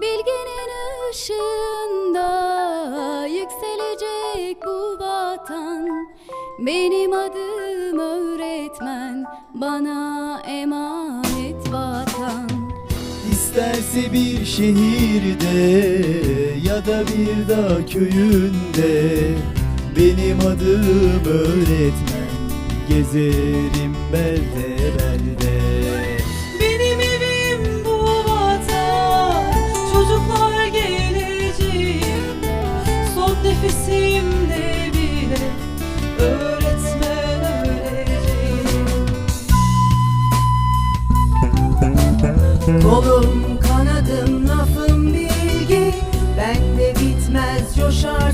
Bilginin ışığında yükselecek bu vatan. Benim adım öğretmen bana emanet vatan. İsterse bir şehirde ya da bir dağ köyünde Benim adım öğretmen Gezerim belde belde nefesimde bile Öğretmen öleceğim Kolum kanadım lafım bilgi Bende bitmez coşar